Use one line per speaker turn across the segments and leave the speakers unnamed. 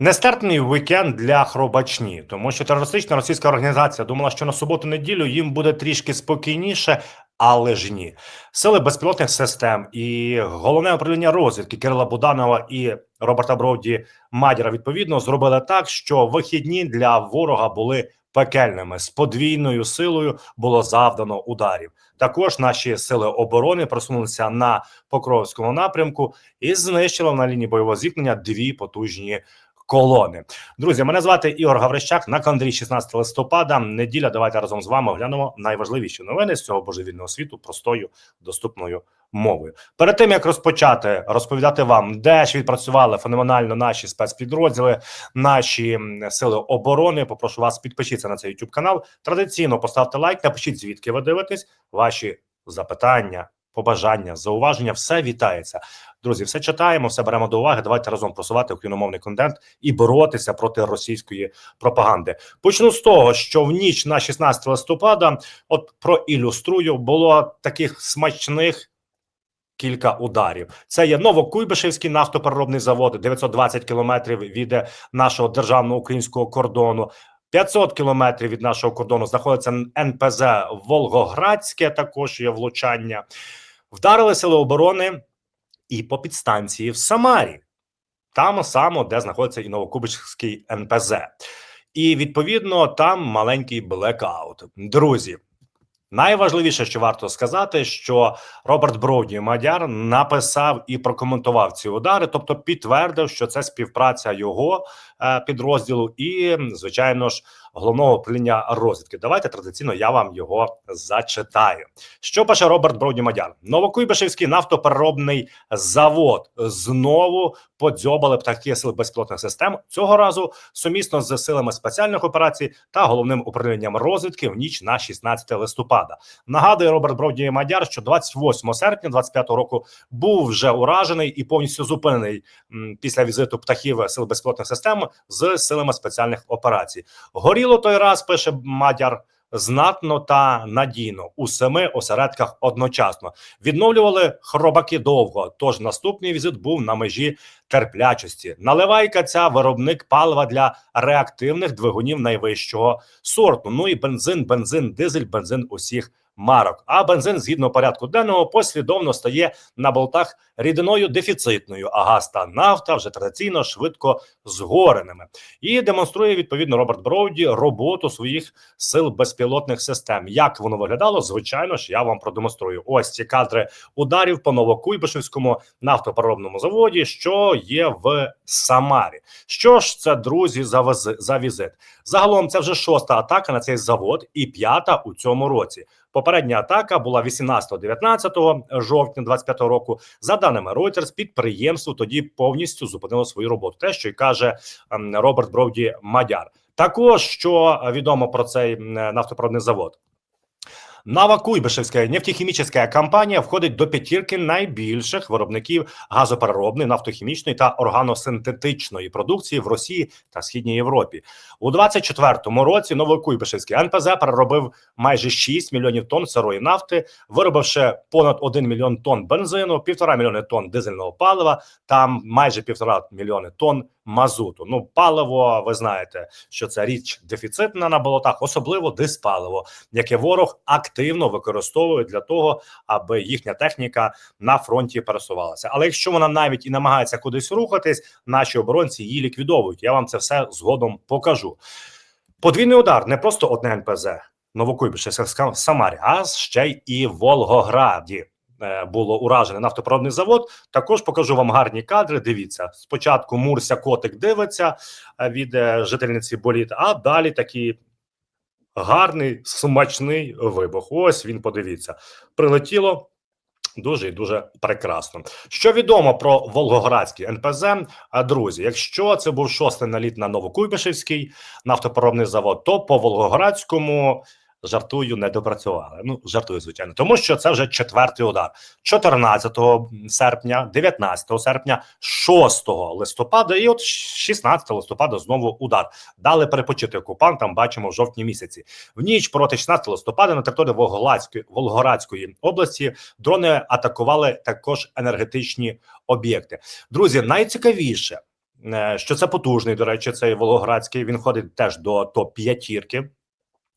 Нестерпний вікенд для Хробачні, тому що терористична російська організація думала, що на суботу-неділю їм буде трішки спокійніше, але ж ні. Сили безпілотних систем і головне управління розвідки Кирила Буданова і Роберта Броуді Мадіра відповідно зробили так, що вихідні для ворога були пекельними. З подвійною силою було завдано ударів. Також наші сили оборони просунулися на Покровському напрямку і знищили на лінії бойового зіткнення дві потужні колони. Друзі, мене звати Ігор Гаврищак на календарі 16 листопада. Неділя. Давайте разом з вами оглянемо найважливіші новини з цього божевільного світу простою доступною мовою. Перед тим як розпочати розповідати вам, де ж відпрацювали феноменально наші спецпідрозділи, наші сили оборони. Попрошу вас підпишіться на цей YouTube канал. Традиційно поставте лайк, напишіть звідки ви дивитесь, ваші запитання. Побажання, зауваження, все вітається, друзі. Все читаємо, все беремо до уваги. Давайте разом просувати україномовний контент і боротися проти російської пропаганди. Почну з того, що в ніч на 16 листопада, от проілюструю, було таких смачних. Кілька ударів. Це є Новокуйбишевський нафтопереробний завод, 920 кілометрів від нашого державного українського кордону. 500 кілометрів від нашого кордону знаходиться НПЗ Волгоградське. Також є влучання. Вдарили сили оборони і по підстанції в Самарі, там само, де знаходиться і Новокубичський НПЗ. І відповідно там маленький блекаут. Друзі, найважливіше, що варто сказати, що Роберт Броуді Мадяр написав і прокоментував ці удари, тобто підтвердив, що це співпраця його підрозділу і, звичайно ж, головного управління розвідки. Давайте традиційно я вам його зачитаю. Що пише Роберт Броуді Мадяр? Новокуйбишевський нафтопереробний завод знову подзьобали птахи сил безпілотних систем цього разу сумісно з силами спеціальних операцій та головним управлінням розвідки в ніч на 16 листопада. Нагадує Роберт Броуді Мадяр, що 28 серпня 25 року був вже уражений і повністю зупинений після візиту птахів сил безпілотних систем з силами спеціальних операцій. Горіло той раз, пише Мадяр. Знатно та надійно у семи осередках одночасно відновлювали хробаки довго. Тож наступний візит був на межі терплячості. Наливайка ця виробник палива для реактивних двигунів найвищого сорту. Ну і бензин, бензин, дизель, бензин усіх марок. А бензин, згідно порядку денного, послідовно стає на болтах рідиною дефіцитною, а газ та нафта вже традиційно швидко згореними. І демонструє відповідно Роберт Броуді роботу своїх сил безпілотних систем. Як воно виглядало? Звичайно ж, я вам продемонструю. Ось ці кадри ударів по Новокуйбишевському нафтопереробному заводі, що є в Самарі. Що ж це, друзі, за визи- за візит? Загалом це вже шоста атака на цей завод і п'ята у цьому році. Попередня атака була 18-19 жовтня 25 року. За даними Reuters, підприємство тоді повністю зупинило свою роботу. Те, що й каже ем, Роберт Броуді Мадяр. Також що відомо про цей м, нафтопереробний завод. Новокуйбишевська нефтехімічна компанія входить до п'ятірки найбільших виробників газопереробної, нафтохімічної та органосинтетичної продукції в Росії та Східній Європі. У 24-му році Новокуйбишевський НПЗ переробив майже 6 мільйонів тонн сирої нафти, виробивши понад 1 мільйон тонн бензину, півтора мільйони тонн дизельного палива та майже півтора мільйони тонн мазуту. Ну, паливо, ви знаєте, що це річ дефіцитна на болотах, особливо диспаливо, яке ворог активно використовує для того, аби їхня техніка на фронті пересувалася. Але якщо вона навіть і намагається кудись рухатись, наші оборонці її ліквідовують. Я вам це все згодом покажу. Подвійний удар не просто одне НПЗ Новокуйбишевська Самарі, а ще й в Волгограді. е, Було уражений нафтопереробний завод. Також покажу вам гарні кадри. Дивіться, спочатку Мурся котик дивиться е, від е, жительниці боліт, а далі такий гарний смачний вибух. Ось він подивіться, прилетіло. Дуже і дуже прекрасно. Що відомо про Волгоградський НПЗ? Друзі, якщо це був шостий наліт на Новокуйбишевський нафтопереробний завод, то по Волгоградському жартую не допрацювали. Ну жартую, звичайно, тому що це вже четвертий удар 14 серпня, 19 серпня, 6 листопада, і от 16 листопада знову удар. Дали перепочити окупантам. Бачимо в жовтні місяці. В ніч проти 16 листопада на території Волгоградської Волгоградської області дрони атакували також енергетичні об'єкти. Друзі, найцікавіше е, що це потужний. До речі, цей Волгоградський. Він входить теж до топ п'ятірки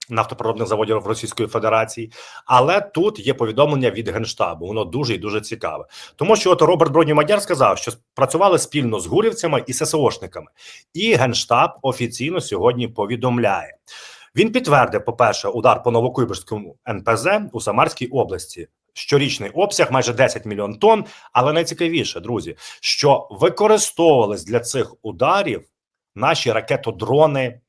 нафтопродних заводів Російської Федерації. Але тут є повідомлення від генштабу. Воно дуже і дуже цікаве, тому що от Роберт Мадяр сказав, що працювали спільно з гурівцями і ССОшниками, і генштаб офіційно сьогодні повідомляє. Він підтвердив, по-перше, удар по Новокуйбишському НПЗ у Самарській області. Щорічний обсяг майже 10 мільйон тонн. Але найцікавіше, друзі, що використовувались для цих ударів наші ракетодрони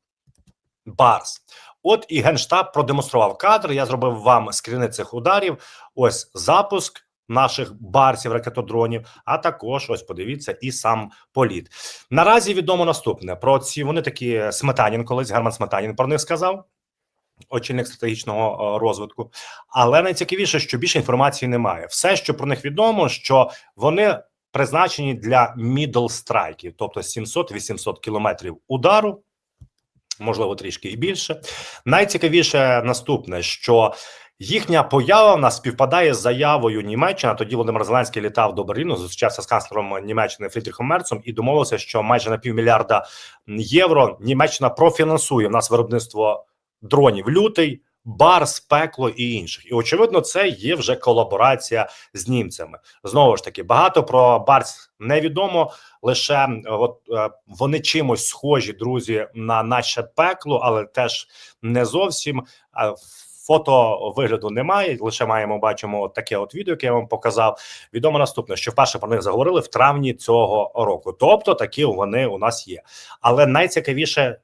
Барс. От і генштаб продемонстрував кадр. Я зробив вам скріни цих ударів. Ось запуск наших барсів ракетодронів. А також ось подивіться, і сам політ. Наразі відомо наступне про ці. Вони такі Сметанін, колись Герман Сметанін про них сказав. Очільник стратегічного е, розвитку, але найцікавіше, що більше інформації немає. Все, що про них відомо, що вони призначені для мідл страйків, тобто 700-800 кілометрів удару, можливо, трішки і більше. Найцікавіше наступне, що їхня поява в нас співпадає з заявою Німеччина. Тоді Володимир Зеленський літав до Берліну, зустрічався з канцлером Німеччини Фрідріхом Мерцом і домовився, що майже на півмільярда євро Німеччина профінансує в нас виробництво дронів лютий. Барс, пекло і інших, і очевидно, це є вже колаборація з німцями. Знову ж таки, багато про Барс невідомо. Лише от е, вони чимось схожі, друзі, на наше пекло, але теж не зовсім. Е, Фото вигляду немає. Лише маємо бачимо таке от відео, яке я вам показав. Відомо наступне, що вперше про них заговорили в травні цього року. Тобто такі вони у нас є. Але найцікавіше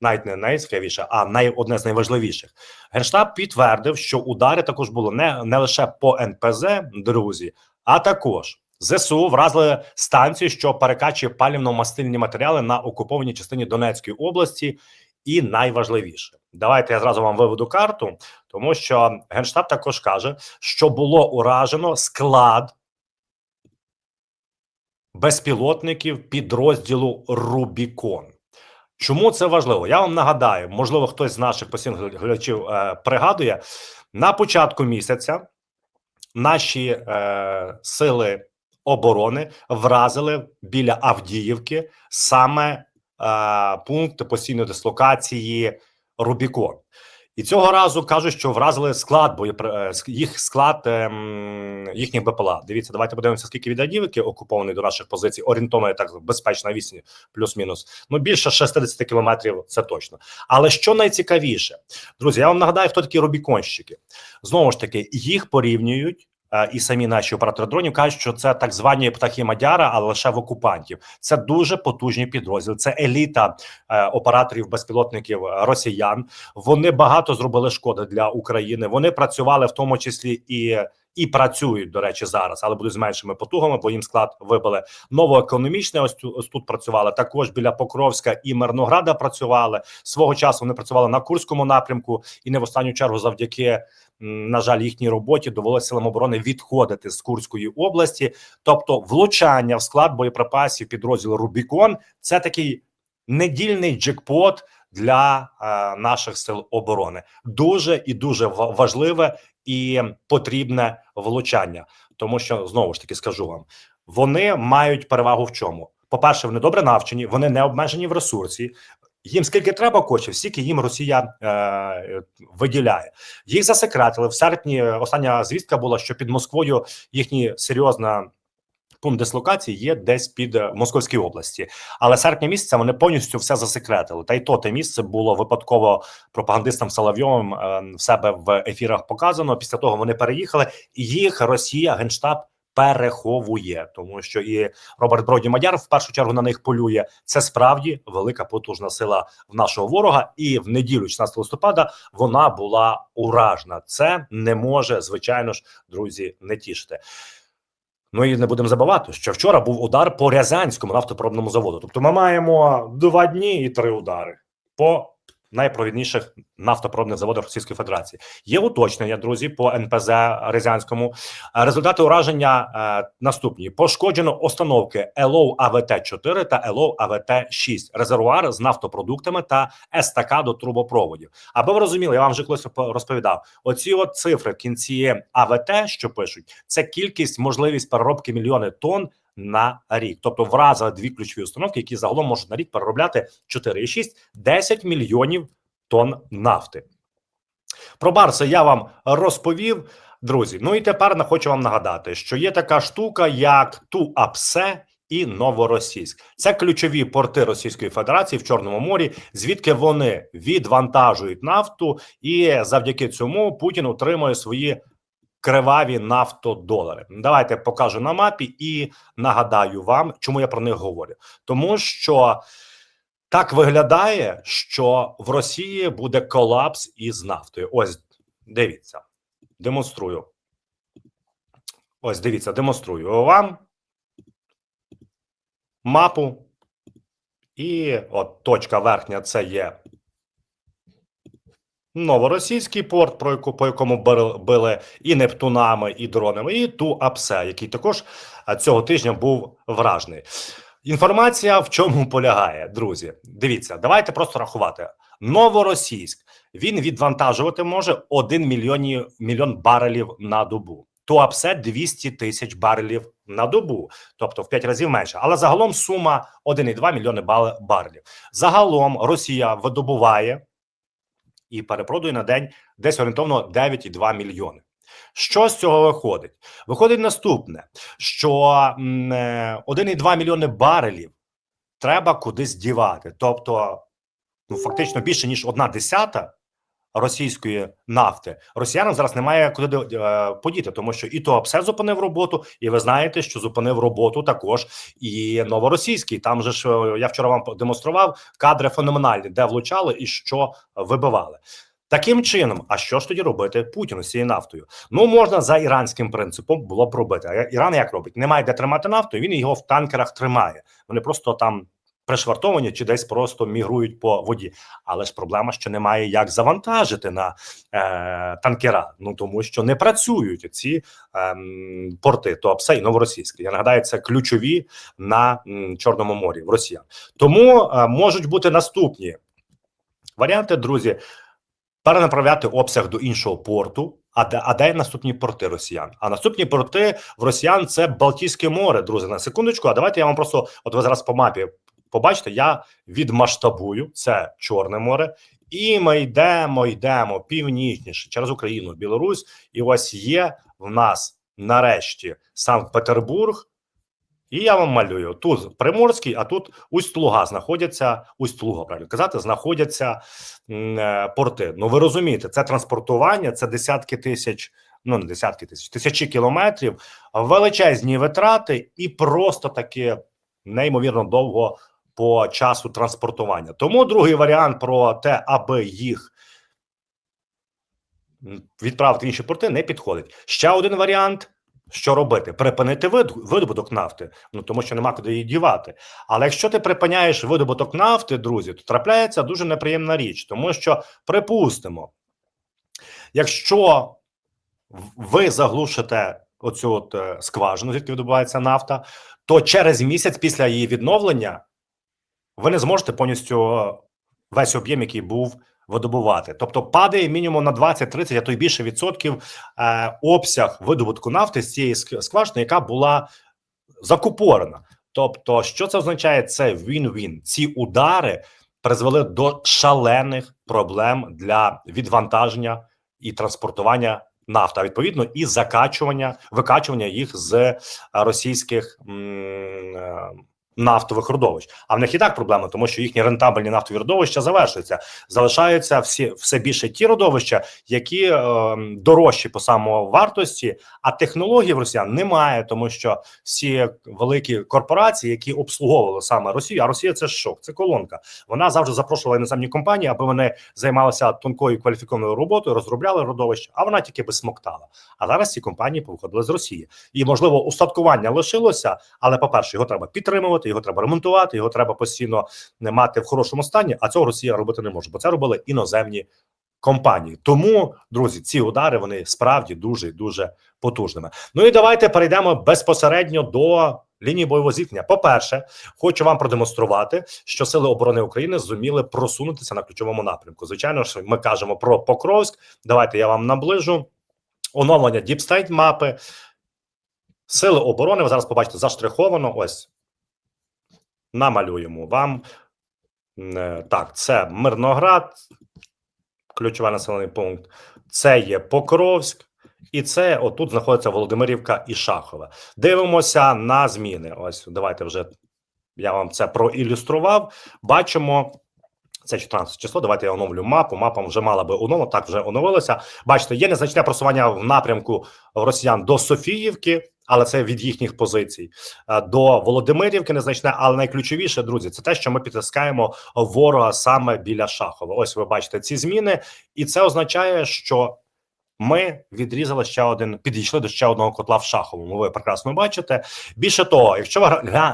навіть не найцікавіше, а най одне з найважливіших. Генштаб підтвердив, що удари також були не, не лише по НПЗ, друзі, а також ЗСУ вразили станцію, що перекачує палівно-мастильні матеріали на окупованій частині Донецької області. І найважливіше, давайте я зразу вам виведу карту, тому що генштаб також каже, що було уражено склад безпілотників підрозділу Рубікон. Чому це важливо? Я вам нагадаю, можливо, хтось з наших постійних глядачів е, пригадує на початку місяця наші е, сили оборони вразили біля Авдіївки саме е, пункт постійної дислокації Рубікон. І цього разу кажуть, що вразили склад, бо їх склад ем, їхніх БПЛА. Дивіться, давайте подивимося, скільки від окуповані до наших позицій. Орієнтовно так безпечна вісні, плюс-мінус. Ну більше 60 кілометрів. Це точно. Але що найцікавіше, друзі, я вам нагадаю, хто такі рубіконщики. Знову ж таки, їх порівнюють. І самі наші оператори дронів кажуть, що це так звані птахи Мадяра, але лише в окупантів. Це дуже потужні підрозділи. Це еліта е, операторів безпілотників росіян. Вони багато зробили шкоди для України. Вони працювали в тому числі і. І працюють до речі зараз, але будуть з меншими потугами, бо їм склад вибили новоекономічне. Ось, ось тут працювали також біля Покровська і Мирнограда. Працювали свого часу. Вони працювали на Курському напрямку, і не в останню чергу завдяки на жаль, їхній роботі довелося силам оборони відходити з Курської області, тобто влучання в склад боєприпасів підрозділу Рубікон це такий недільний джекпот для е, наших сил оборони. Дуже і дуже важливе і потрібне влучання, тому що знову ж таки скажу вам, вони мають перевагу в чому. По перше, вони добре навчені, вони не обмежені в ресурсі. Їм скільки треба коштів, стільки їм Росія е, виділяє. Їх засекретили в серпні. Остання звістка була, що під Москвою їхні серйозна. Пункт дислокації є десь під Московській області, але серпня місяця вони повністю все засекретили. Та й то те місце було випадково пропагандистам Соловйовим е, в себе в ефірах показано. Після того вони переїхали, і їх Росія генштаб переховує, тому що і Роберт Броді Мадяр в першу чергу на них полює. Це справді велика потужна сила в нашого ворога, і в неділю, 16 листопада, вона була уражна. Це не може, звичайно ж, друзі, не тішити. Ну і не будемо забувати, що вчора був удар по Рязанському нафтопробному заводу. Тобто, ми маємо два дні і три удари по найпровідніших нафтопробних заводах Російської Федерації. Є уточнення, друзі, по НПЗ Резянському. Результати ураження е, наступні: пошкоджено установки ЕЛО АВТ 4 та ЕЛО АВТ 6 резервуар з нафтопродуктами та естакаду трубопроводів. Аби ви розуміли, я вам вже колись розповідав. Оці от цифри в кінці АВТ, що пишуть, це кількість, можливість переробки мільйони тонн на рік. Тобто вразили дві ключові установки, які загалом можуть на рік переробляти 4,6-10 мільйонів тонн нафти. Про Барса я вам розповів, друзі. Ну і тепер хочу вам нагадати, що є така штука, як Туапсе і Новоросійськ. Це ключові порти Російської Федерації в Чорному морі, звідки вони відвантажують нафту, і завдяки цьому Путін отримує свої криваві нафтодолари. Давайте покажу на мапі і нагадаю вам, чому я про них говорю. Тому що так виглядає, що в Росії буде колапс із нафтою. Ось дивіться, демонструю. Ось дивіться, демонструю вам мапу. І от точка верхня це є новоросійський порт, про яку по якому били, і Нептунами, і дронами, і Туапсе, який також цього тижня був вражений. Інформація в чому полягає, друзі. Дивіться, давайте просто рахувати. Новоросійськ він відвантажувати може 1 мільйон, мільйон барелів на добу. Туапсе 200 тисяч барелів на добу, тобто в 5 разів менше. Але загалом сума 1,2 мільйони барелів. Загалом Росія видобуває і перепродує на день десь орієнтовно 9,2 мільйони. Що з цього виходить? Виходить наступне: що е, 1,2 мільйони барелів треба кудись дівати. Тобто, ну фактично більше ніж одна десята російської нафти. Росіянам зараз немає куди е, подіти, тому що і ТОПСЕ зупинив роботу, і ви знаєте, що зупинив роботу також і новоросійський. Там же ж е, я вчора вам демонстрував кадри феноменальні, де влучали і що вибивали. Таким чином, а що ж тоді робити Путіну з цією нафтою? Ну можна за іранським принципом було б робити. А Іран як робить? Немає де тримати нафту. Він його в танкерах тримає. Вони просто там пришвартовані чи десь просто мігрують по воді. Але ж проблема, що немає як завантажити на е, танкера. Ну тому що не працюють ці е, порти, то і новоросійські. Я нагадаю, це ключові на м, Чорному морі в Росіян. Тому е, можуть бути наступні варіанти, друзі перенаправляти обсяг до іншого порту. А де а де наступні порти росіян? А наступні порти в росіян це Балтійське море, друзі. На секундочку. А давайте я вам просто, от ви зараз по мапі побачите, я відмасштабую це Чорне море, і ми йдемо, йдемо північніше через Україну, Білорусь. І ось є в нас нарешті Санкт-Петербург. І я вам малюю тут Приморський, а тут Усть-Луга знаходяться Усть-Луга, правильно казати, знаходяться е, порти. Ну ви розумієте, це транспортування, це десятки тисяч, ну не десятки тисяч, тисячі кілометрів, величезні витрати і просто таки неймовірно довго по часу транспортування. Тому другий варіант про те, аби їх відправити інші порти, не підходить. Ще один варіант. Що робити? Припинити видобуток нафти, ну тому що нема куди її дівати. Але якщо ти припиняєш видобуток нафти, друзі, то трапляється дуже неприємна річ, тому що припустимо, якщо ви заглушите оцю от е, скважину, звідки видобувається нафта, то через місяць після її відновлення ви не зможете повністю е, весь об'єм, який був видобувати. Тобто падає мінімум на 20-30, а то й більше відсотків е, обсяг видобутку нафти з цієї скважини, яка була закупорена. Тобто, що це означає? Це він-він. Ці удари призвели до шалених проблем для відвантаження і транспортування нафти, а відповідно і закачування, викачування їх з е, російських м, е, нафтових родовищ. А в них і так проблема, тому що їхні рентабельні нафтові родовища завершуються. Залишаються всі все більше ті родовища, які е, дорожчі по самовартості, а технологій в росіян немає, тому що всі великі корпорації, які обслуговували саме Росію, а Росія це шок, це колонка. Вона завжди запрошувала іноземні компанії, аби вони займалися тонкою кваліфікованою роботою, розробляли родовища, а вона тільки безсмоктала. А зараз ці компанії повиходили з Росії, і можливо устаткування лишилося, але по перше, його треба підтримувати, його треба ремонтувати, його треба постійно не мати в хорошому стані. А цього Росія робити не може, бо це робили іноземні компанії. Тому, друзі, ці удари вони справді дуже дуже потужними. Ну і давайте перейдемо безпосередньо до лінії бойового зіткнення. По перше, хочу вам продемонструвати, що сили оборони України зуміли просунутися на ключовому напрямку. Звичайно ж, ми кажемо про Покровськ. Давайте я вам наближу оновлення State мапи. Сили оборони, ви зараз побачите, заштриховано. Ось намалюємо вам. Е, Так, це Мирноград, ключовий населений пункт. Це є Покровськ, і це отут знаходиться Володимирівка і Шахове. Дивимося на зміни. Ось давайте вже я вам це проілюстрував. Бачимо. Це 14 число. Давайте я оновлю мапу. Мапа вже мала би оновлена, так вже оновилося. Бачите, є незначне просування в напрямку росіян до Софіївки, але це від їхніх позицій. Е, До Володимирівки незначне, але найключовіше, друзі, це те, що ми підтискаємо ворога саме біля Шахова. Ось ви бачите ці зміни, і це означає, що ми відрізали ще один, підійшли до ще одного котла в Шаховому. Ви прекрасно бачите. Більше того, якщо ви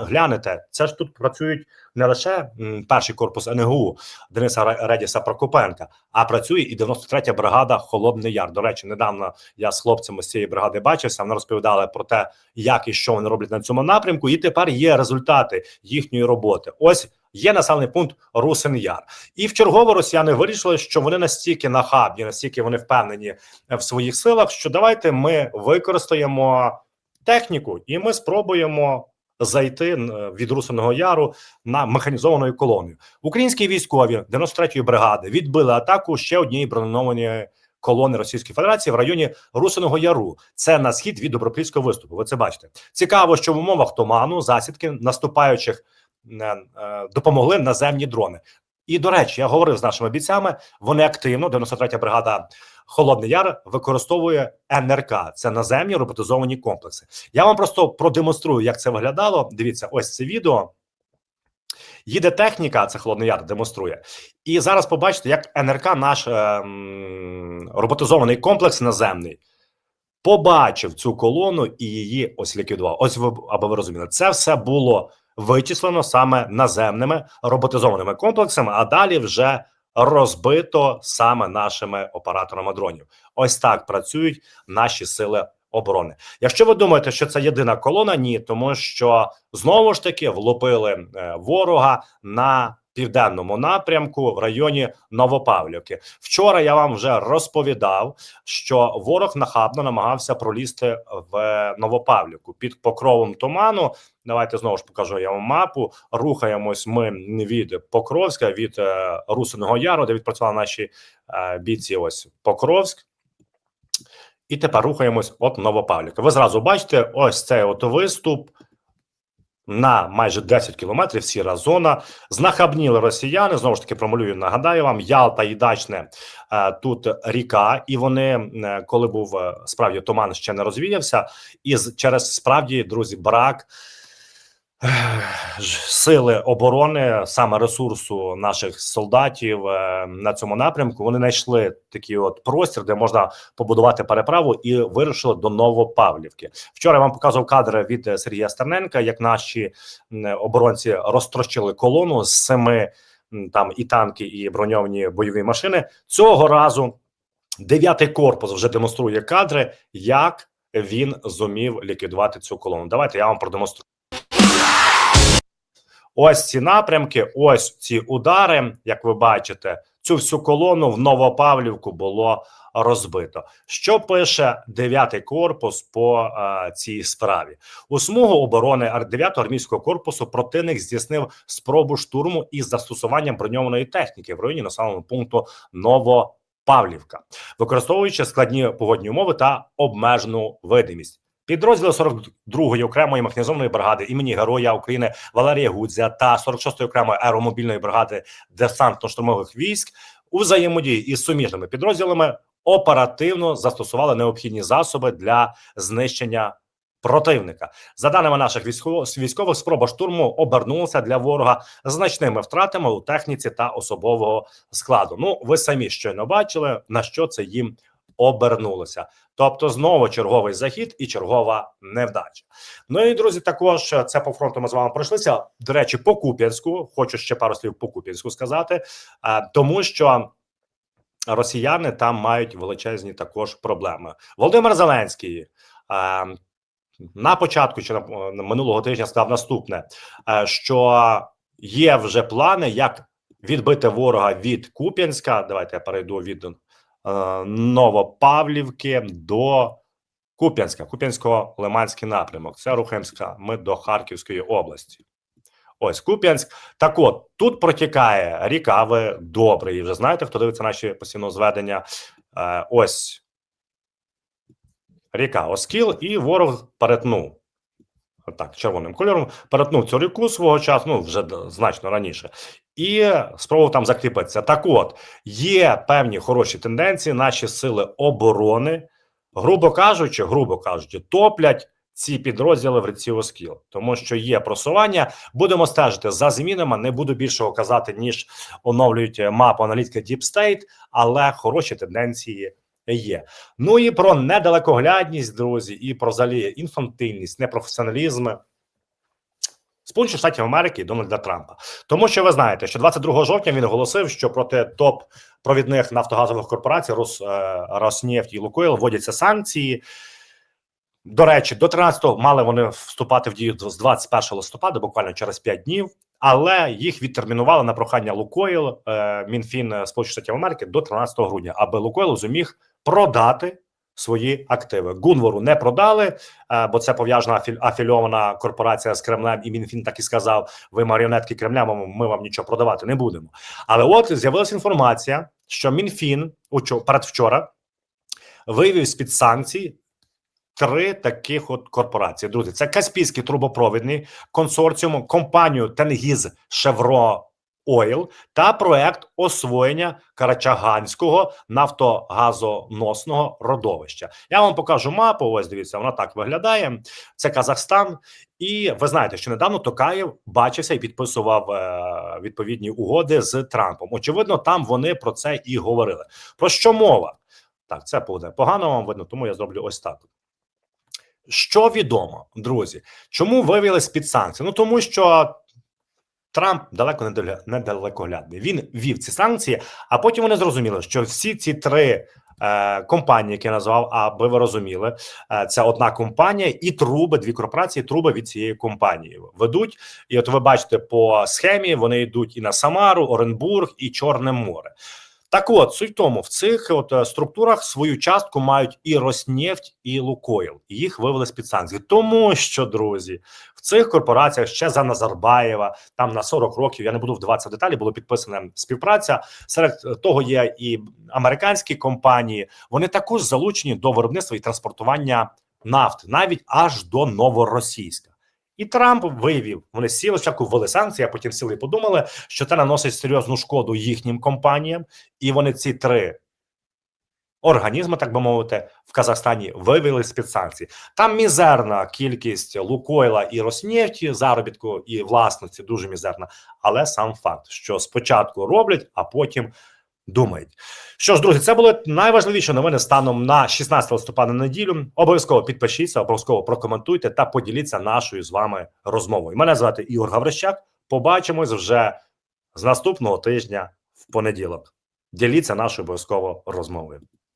глянете, це ж тут працюють не лише перший корпус НГУ Дениса Ре- Редіса Прокопенка, а працює і 93-я бригада Холодний Яр. До речі, недавно я з хлопцями з цієї бригади бачився. Вони розповідали про те, як і що вони роблять на цьому напрямку. І тепер є результати їхньої роботи. Ось є населений пункт Русин Яр. І чергово росіяни вирішили, що вони настільки нахабні, настільки вони впевнені в своїх силах, що давайте ми використаємо техніку, і ми спробуємо зайти е, від Русиного Яру на механізованою колоною. Українські військові 93-ї бригади відбили атаку ще однієї броньованої колони Російської Федерації в районі Русиного Яру. Це на схід від Добропільського виступу. Ви це бачите. Цікаво, що в умовах туману засідки наступаючих е, е, допомогли наземні дрони. І до речі, я говорив з нашими бійцями. Вони активно 93-я бригада Холодний Яр використовує НРК. Це наземні роботизовані комплекси. Я вам просто продемонструю, як це виглядало. Дивіться, ось це відео. Їде техніка, це Холодний Яр демонструє. І зараз побачите, як НРК, наш е, м, роботизований комплекс наземний, побачив цю колону і її ось ліквідував. Ось ви аби ви розуміли, це все було вичислено саме наземними роботизованими комплексами, а далі вже розбито саме нашими операторами дронів. Ось так працюють наші сили оборони. Якщо ви думаєте, що це єдина колона, ні, тому що знову ж таки влупили е, ворога на південному напрямку в районі Новопавлівки. Вчора я вам вже розповідав, що ворог нахабно намагався пролізти в Новопавлівку під покровом туману. Давайте знову ж покажу я вам мапу. Рухаємось ми від Покровська, від е, Русиного Яру, де відпрацювали наші е, бійці. Ось Покровськ. І тепер рухаємось от Новопавлівка. Ви зразу бачите, ось цей от виступ на майже 10 кілометрів. Сіра зона. Знахабніли росіяни. Знову ж таки, промалюю. Нагадаю вам, Ялта і Дачне е, тут ріка, і вони, е, коли був е, справді туман, ще не розвіявся, і через справді, друзі, брак. Сили оборони, саме ресурсу наших солдатів е, на цьому напрямку, вони знайшли такий от простір, де можна побудувати переправу, і вирушили до Новопавлівки. Вчора я вам показував кадри від Сергія Стерненка, як наші оборонці розтрощили колону з семи там і танки, і броньовані бойові машини. Цього разу дев'ятий корпус вже демонструє кадри, як він зумів ліквідувати цю колону. Давайте я вам продемонструю. Ось ці напрямки, ось ці удари, як ви бачите, цю всю колону в Новопавлівку було розбито. Що пише 9-й корпус по е, цій справі? У смугу оборони 9-го армійського корпусу противник здійснив спробу штурму із застосуванням броньованої техніки в районі населеного пункту Новопавлівка, використовуючи складні погодні умови та обмежену видимість. Підрозділи 42-ї окремої механізованої бригади імені Героя України Валерія Гудзя та 46-ї окремої аеромобільної бригади десантно-штурмових військ у взаємодії із суміжними підрозділами оперативно застосували необхідні засоби для знищення противника. За даними наших військових, спроба штурму обернулася для ворога значними втратами у техніці та особового складу. Ну, ви самі щойно бачили на що це їм обернулося. Тобто, знову черговий захід і чергова невдача. Ну і друзі, також це по фронту ми з вами пройшлися. До речі, по Куп'янську хочу ще пару слів по Куп'янську сказати, тому що росіяни там мають величезні також проблеми. Володимир Зеленський. На початку чи на минулого тижня сказав наступне: що є вже плани, як відбити ворога від Куп'янська. Давайте я перейду від Новопавлівки до Куп'янська, Куп'янсько-Лиманський напрямок. Це рухаємося ми до Харківської області. Ось Куп'янськ. Так от, тут протікає ріка, ви добре, і вже знаєте, хто дивиться наші постійно зведення. Е, ось ріка Оскіл, і ворог перетнув. Так, червоним кольором перетнув цю ріку свого часу, ну вже значно раніше, і спробував там закріпитися. Так от, є певні хороші тенденції, наші сили оборони, грубо кажучи, грубо кажучи, топлять ці підрозділи в ріці Оскіл, тому що є просування. Будемо стежити за змінами. Не буду більшого казати, ніж оновлюють мапу аналітики Deep State, але хороші тенденції є. Ну і про недалекоглядність, друзі, і про взагалі інфантильність, непрофесіоналізм Сполучених Штатів Америки Дональда Трампа. Тому що ви знаєте, що 22 жовтня він оголосив, що проти топ провідних нафтогазових корпорацій Рос, е, Роснефть і Лукойл вводяться санкції. До речі, до 13-го мали вони вступати в дію з 21 листопада, буквально через 5 днів. Але їх відтермінували на прохання Лукойл, е, Мінфін Сполучених Штатів Америки до 13 грудня, аби Лукойл зуміг продати свої активи. Гунвору не продали, е, бо це пов'язана афіль- афільована корпорація з Кремлем, і Мінфін так і сказав: ви маріонетки Кремля, ми- вам нічого продавати не будемо. Але от з'явилася інформація, що Мінфін передвчора вивів з під санкцій. Три таких от корпорації. Друзі, це Каспійський трубопровідний консорціум, компанію Тенгіз Шевро Ойл та проект освоєння Карачаганського нафтогазоносного родовища. Я вам покажу мапу. Ось дивіться, вона так виглядає. Це Казахстан. І ви знаєте, що недавно Токаєв бачився і підписував е, відповідні угоди з Трампом. Очевидно, там вони про це і говорили. Про що мова? Так, це буде погано вам видно, тому я зроблю ось так. Що відомо, друзі, чому вивели з-під санкцій? Ну тому що Трамп далеко не дале- недалекоглядний. Він вів ці санкції, а потім вони зрозуміли, що всі ці три е, компанії, які я назвав, аби ви розуміли, е, це одна компанія і труби, дві корпорації, труби від цієї компанії ведуть. І от ви бачите по схемі, вони йдуть і на Самару, Оренбург, і Чорне море. Так от суть в тому, в цих от е, структурах свою частку мають і Роснефть, і Лукойл. Їх вивели з під санкцій. Тому що, друзі, цих корпораціях ще за Назарбаєва, там на 40 років, я не буду вдаватися в деталі, було підписана співпраця. Серед того є і американські компанії. Вони також залучені до виробництва і транспортування нафти, навіть аж до новоросійська. І Трамп виявив, вони сіли спочатку ввели санкції, а потім сіли і подумали, що це наносить серйозну шкоду їхнім компаніям, і вони ці три організми, так би мовити, в Казахстані вивели з під санкцій. Там мізерна кількість Лукойла і Роснефті, заробітку і власності дуже мізерна. Але сам факт, що спочатку роблять, а потім думають. Що ж, друзі, це були найважливіші новини станом на 16 листопада неділю. Обов'язково підпишіться, обов'язково прокоментуйте та поділіться нашою з вами розмовою. Мене звати Ігор Гаврищак. Побачимось вже з наступного тижня в понеділок. Діліться нашою обов'язково розмовою.